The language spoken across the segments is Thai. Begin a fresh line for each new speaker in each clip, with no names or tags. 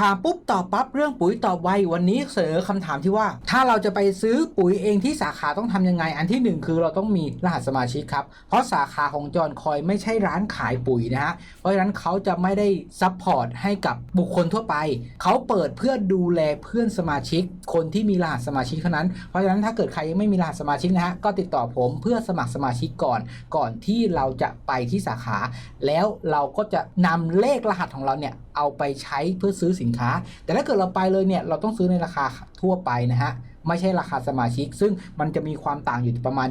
ถามปุ๊บตอบปั๊บเรื่องปุ๋ยตอบไววันนี้เสนอคำถามที่ว่า ถ้าเราจะไปซื้อปุ๋ยเองที่สาขาต้องทำยังไง อันที่หนึ่งคือเราต้องมีรหัสสมาชิกครับ เพราะสาขาของจอนคอยไม่ใช่ร้านขายปุ๋ยนะฮะเพราะฉะนั้นเขาจะไม่ได้ซัพพอร์ตให้กับบุคคลทั่วไป เขาเปิดเพื่อดูแลเพื่อนสมาชิก คนที่มีรหัสสมาชิกเท่านั้นเพราะฉะนั้นถ้าเกิดใครยังไม่มีรหัสสมาชิกนะฮะก็ติดต่อผมเพื่อสมัครสมาชิกก่อน ก่อนที่เราจะไปที่สาขา แล้วเราก็จะนำเลขรหัสของเราเนี่ยเอาไปใช้เพื่อซื้อสินค้า แต่ถ้าเกิดเราไปเลยเนี่ยเราต้องซื้อในราคาทั่วไปนะฮะไม่ใช่ราคาสมาชิก ซึ่งมันจะมีความต่างอยู่ประมาณ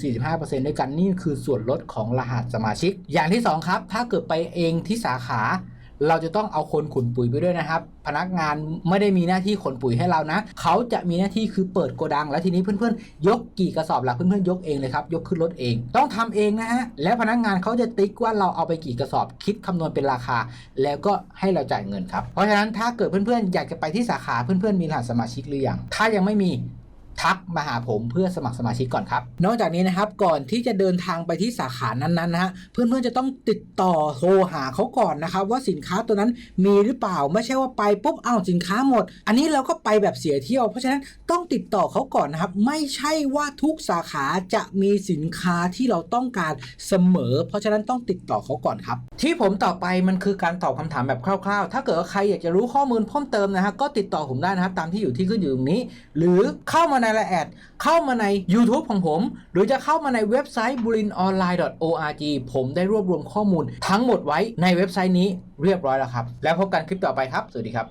20-45%ด้วยกันนี่คือส่วนลดของรหัสสมาชิก อย่างที่ 2 ครับ ถ้าเกิดไปเองที่สาขา เราจะต้องเอาคนขนปุ๋ยไปด้วยนะครับ พนักงานไม่ได้มีหน้าที่ขนปุ๋ยให้เรานะ เขาจะมีหน้าที่คือเปิดโกดัง แล้วทีนี้เพื่อนๆ ยกกี่กระสอบล่ะเพื่อนๆยกเองเลยครับ ยกขึ้นรถเอง ต้องทำเองนะฮะ แล้วพนักงานเขาจะติ๊กว่าเราเอาไปกี่กระสอบคิดคำนวณเป็นราคา แล้วก็ให้เราจ่ายเงินครับ เพราะฉะนั้นถ้าเกิดเพื่อนๆอยากจะไปที่สาขาเพื่อนๆมีรหัสสมาชิกหรือยัง ถ้ายังไม่มี ทักมาหาผมเพื่อสมัครสมาชิกก่อนครับ นอกจากนี้นะครับก่อนที่จะเดินทางไปที่สาขานั้นๆนะฮะเพื่อนๆจะต้องติดต่อโทรหาเขาก่อนนะครับว่าสินค้าตัวนั้นมีหรือเปล่าไม่ใช่ว่าไปปุ๊บอ้าวสินค้าหมด อันนี้เราก็ไปแบบเสียเที่ยว เพราะฉะนั้นต้องติดต่อเขาก่อนนะครับ ไม่ใช่ว่าทุกสาขาจะมีสินค้าที่เราต้องการเสมอ เพราะฉะนั้นต้องติดต่อเขาก่อนครับ ที่ผมต่อไปมันคือการตอบคำถามแบบคร่าวๆ ถ้าเกิดว่าใครอยากจะรู้ข้อมูลเพิ่มเติมนะฮะก็ติดต่อผมได้นะครับตามที่อยู่ที่ขึ้นอยู่ตรงนี้ หรือเข้ามาในไลน์แอดเข้ามาใน YouTube ของผม หรือจะเข้ามาในเว็บไซต์ bulinonline.org ผมได้รวบรวมข้อมูลทั้งหมดไว้ในเว็บไซต์นี้เรียบร้อยแล้วครับ แล้วพบกันคลิปต่อไปครับ สวัสดีครับ